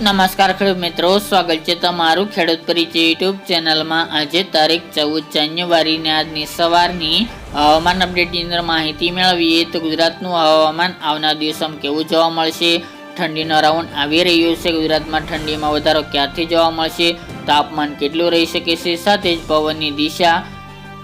નમસ્કાર ખેડૂત મિત્રો, સ્વાગત છે તમારું ખેડૂત પરિચય યુટ્યુબ ચેનલમાં. આજે તારીખ ચૌદ જાન્યુઆરીની આજની સવારની હવામાન અપડેટની અંદર માહિતી મેળવીએ તો ગુજરાતનું હવામાન આવનાર દિવસોમાં કેવું જોવા મળશે? ઠંડીનો રાઉન્ડ આવી રહ્યો છે. ગુજરાતમાં ઠંડીમાં વધારો ક્યારથી જોવા મળશે? તાપમાન કેટલું રહી શકે છે? સાથે જ પવનની દિશા,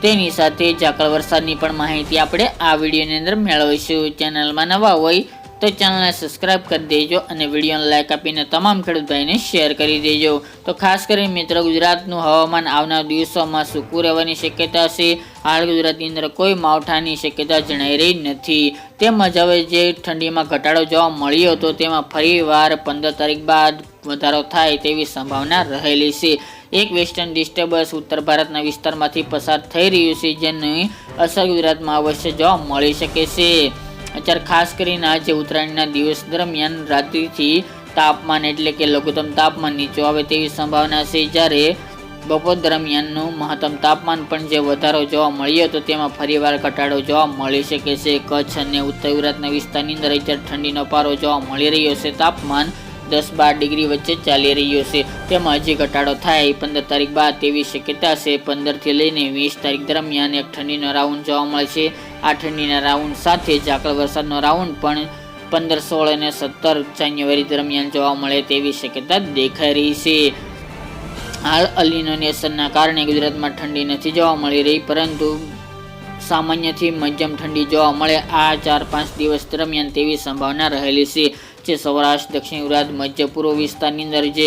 તેની સાથે ઝાકળ વરસાદની પણ માહિતી આપણે આ વિડીયોની અંદર મેળવીશું. ચેનલમાં નવા હોય તો ચેનલને સબસ્ક્રાઇબ કરી દેજો અને વિડીયોને લાઇક આપીને તમામ ખેડૂત ભાઈને શેર કરી દેજો. તો ખાસ કરીને મિત્રો, ગુજરાતનું હવામાન આવનાર દિવસોમાં સૂકું રહેવાની શક્યતા છે. હાલ ગુજરાતની અંદર કોઈ માવઠાની શક્યતા જણાઈ રહી નથી. તેમજ હવે જે ઠંડીમાં ઘટાડો જોવા મળ્યો હતો, તેમાં ફરીવાર પંદર તારીખ બાદ વધારો થાય તેવી સંભાવના રહેલી છે. એક વેસ્ટર્ન ડિસ્ટર્બન્સ ઉત્તર ભારતના વિસ્તારમાંથી પસાર થઈ રહ્યું છે, જેની અસર ગુજરાતમાં અવશ્ય જોવા મળી શકે છે. અત્યારે ખાસ કરીને આજે ઉત્તરાયણના દિવસ દરમિયાન રાત્રિથી તાપમાન એટલે કે લઘુત્તમ તાપમાન નીચું આવે તેવી સંભાવના છે. જ્યારે બપોર દરમિયાનનું મહત્તમ તાપમાન પણ જે વધારો જોવા મળ્યો હતો તેમાં ફરીવાર ઘટાડો જોવા મળી શકે છે. કચ્છ અને ઉત્તર ગુજરાતના વિસ્તારની અંદર અત્યારે ઠંડીનો પારો જોવા મળી રહ્યો છે. તાપમાન દસ બાર ડિગ્રી વચ્ચે ચાલી રહ્યો છે. તેમાં હજી ઘટાડો થાય પંદર તારીખ બાદ તેવી શક્યતા છે. પંદરથી લઈને વીસ તારીખ દરમિયાન એક ઠંડીનો રાઉન્ડ જોવા મળશે. આ ઠંડીના રાઉન્ડ સાથે ઝાકળ વરસાદનો રાઉન્ડ પણ પંદર, સોળ અને સત્તર જાન્યુઆરી દરમિયાન જોવા મળે તેવી શક્યતા દેખાઈ રહી છે. હાલ અલીનોની અસરના કારણે ગુજરાતમાં ઠંડી નથી જોવા મળી રહી, પરંતુ સામાન્યથી મધ્યમ ઠંડી જોવા મળે આ ચાર, પાંચ દિવસ દરમિયાન તેવી સંભાવના રહેલી છે. જે સૌરાષ્ટ્ર, દક્ષિણ ગુજરાત, મધ્ય પૂર્વ વિસ્તારની અંદર જે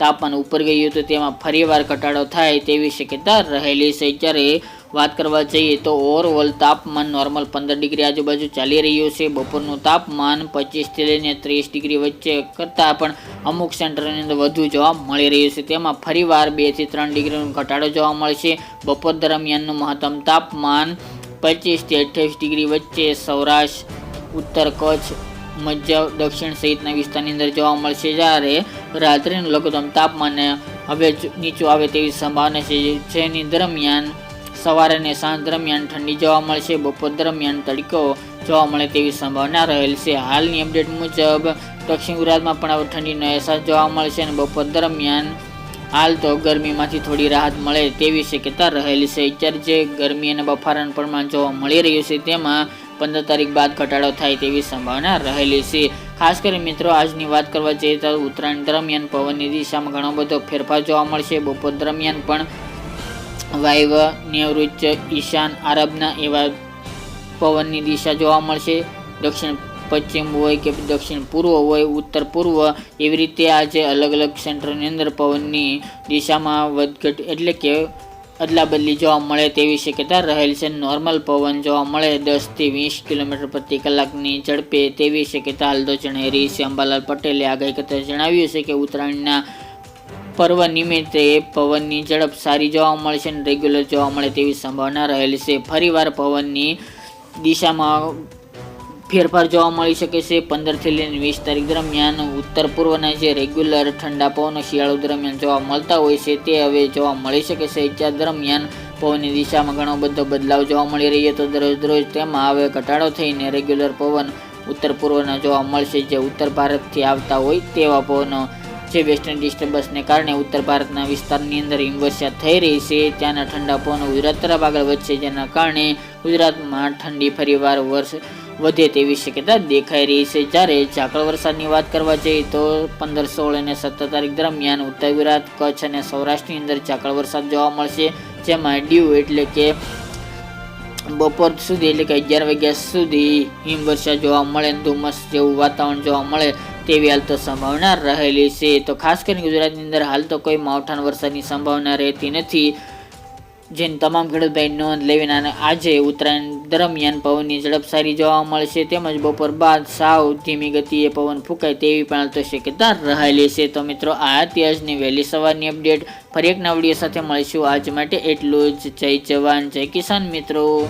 તાપમાન ઉપર ગયું હતું, તેમાં ફરીવાર ઘટાડો થાય તેવી શક્યતા રહેલી છે. જ્યારે વાત કરવા જઈએ તો ઓવરઓલ તાપમાન નોર્મલ પંદર ડિગ્રી આજુબાજુ ચાલી રહ્યું છે. બપોરનું તાપમાન પચીસથી લઈને ત્રીસ ડિગ્રી વચ્ચે કરતાં પણ અમુક સેન્ટરની અંદર વધુ જોવા મળી રહ્યું છે. તેમાં ફરીવાર બેથી ત્રણ ડિગ્રીનો ઘટાડો જોવા મળશે. બપોર દરમિયાનનું મહત્તમ તાપમાન પચીસથી અઠ્યાવીસ ડિગ્રી વચ્ચે સૌરાષ્ટ્ર, ઉત્તર કચ્છ, મધ્ય, દક્ષિણ સહિતના વિસ્તારની અંદર જોવા મળશે. જ્યારે રાત્રિનું લઘુત્તમ તાપમાન હવે નીચું આવે તેવી સંભાવના છે. જેની દરમિયાન સવારે અને સાંજ દરમિયાન ઠંડી જોવા મળશે, બપોર દરમિયાન તડકો જોવા મળે તેવી સંભાવના રહેલ છે. હાલની અપડેટ મુજબ, દક્ષિણ ગુજરાતમાં પણ હવે ઠંડીનો અહેસાસ જોવા મળશે અને બપોર દરમિયાન હાલ તો ગરમીમાંથી થોડી રાહત મળે તેવી શક્યતા રહેલી છે. અત્યારે જે ગરમી અને બફારાનું પ્રમાણ જોવા મળી રહ્યું છે, તેમાં પંદર તારીખ બાદ ઘટાડો થાય તેવી સંભાવના રહેલી છે. ખાસ કરી મિત્રો, આજની વાત કરવા જઈએ તો ઉત્તરાયણ દરમિયાન પવનની દિશામાં ઘણો બધો ફેરફાર જોવા મળશે. બપોર દરમિયાન પણ વાયવ્ય નૈઋત્ય ઈશાન, આરબના એવા પવનની દિશા જોવા મળશે. દક્ષિણ, પશ્ચિમ હોય કે દક્ષિણ પૂર્વ હોય, ઉત્તર પૂર્વ, એવી રીતે આજે અલગ અલગ સેન્ટરની અંદર પવનની દિશામાં વધઘટ એટલે કે અદલા બદલી જોવા મળે તેવી શક્યતા રહેલ છે. નોર્મલ પવન જોવા મળે દસથી વીસ કિલોમીટર પ્રતિ કલાકની ઝડપે તેવી શક્યતા હાલ તો જણાઈ રહી અંબાલાલ પટેલે આગાહી કરતા જણાવ્યું છે કે ઉત્તરાયણના પર્વ નિમિત્તે પવનની ઝડપ સારી જોવા મળશે અને રેગ્યુલર જોવા મળે તેવી સંભાવના રહેલી છે. ફરીવાર પવનની દિશામાં ફેરફાર જોવા મળી શકે છે. પંદરથી લઈને વીસ તારીખ દરમિયાન ઉત્તર પૂર્વના જે રેગ્યુલર ઠંડા પવનો શિયાળો દરમિયાન જોવા મળતા હોય છે તે હવે જોવા મળી શકે છે. અત્યાર દરમિયાન પવનની દિશામાં ઘણો બધો બદલાવ જોવા મળી રહ્યો તો દરરોજ દરરોજ તેમાં હવે ઘટાડો થઈને રેગ્યુલર પવન ઉત્તર પૂર્વના જોવા મળશે. જે ઉત્તર ભારતથી આવતા હોય તેવા પવનો જે વેસ્ટર્ન ડિસ્ટર્બન્સને કારણે ઉત્તર ભારતના વિસ્તારની અંદર હિમવર્ષા થઈ રહી છે, ત્યાંના ઠંડા પવનો ગુજરાત તરફ આગળ વધશે, જેના કારણે ગુજરાતમાં ઠંડી ફરીવાર વર્ષ વધે તેવી શક્યતા દેખાઈ રહી છે. જ્યારે ઝાકળ વરસાદની વાત કરવા જઈએ તો પંદર સોળ અને સત્તર તારીખ દરમિયાન ઉત્તર ગુજરાત, કચ્છ અને સૌરાષ્ટ્રની અંદર ઝાકળ વરસાદ જોવા મળશે, જેમાં ડ્યુ એટલે કે બપોર સુધી એટલે કે અગિયાર વાગ્યા સુધી હિમવર્ષા જોવા મળે ધુમ્મસ જેવું વાતાવરણ જોવા મળે. તેવી હાલ તો સંભાવના રહેલી છે. તો ખાસ કરીને ગુજરાતની અંદર હાલ તો કોઈ માવઠાન વરસાદની સંભાવના રહેતી નથી. જેની તમામ ખેડૂતભાઈ નોંધ લેવીને અને આજે ઉત્તરાયણ દરમિયાન પવનની ઝડપ સારી જોવા મળશે. તેમજ બપોર બાદ સાવ ધીમી ગતિએ પવન ફૂંકાય તેવી પણ તો શક્યતા રહેલી છે. તો મિત્રો, આ હતી આજની વહેલી સવારની અપડેટ. ફરી એક નવડીઓ સાથે મળીશું. આજ માટે એટલું જ. જય જવાન, જય કિસાન મિત્રો.